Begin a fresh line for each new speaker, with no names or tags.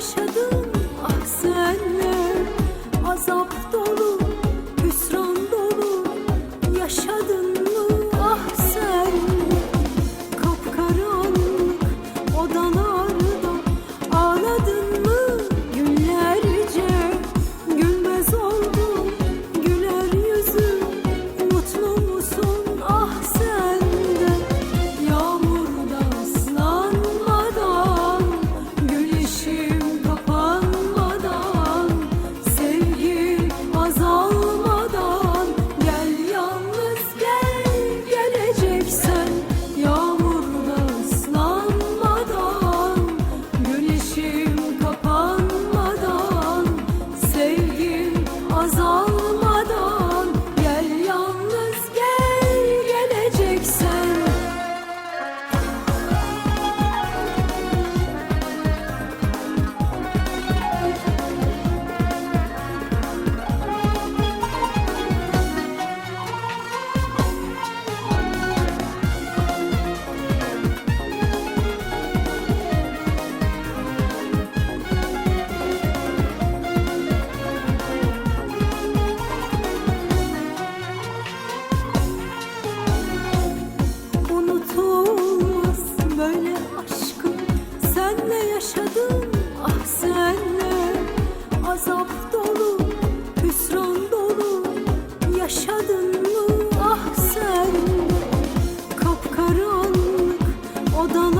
yaşadım. Ah senle Azap dolu, hüsran dolu yaşadım. yaşadım. Ah senle Azap dolu, hüsran dolu. Yaşadın mı? Ah senle Kapkaranlık odalar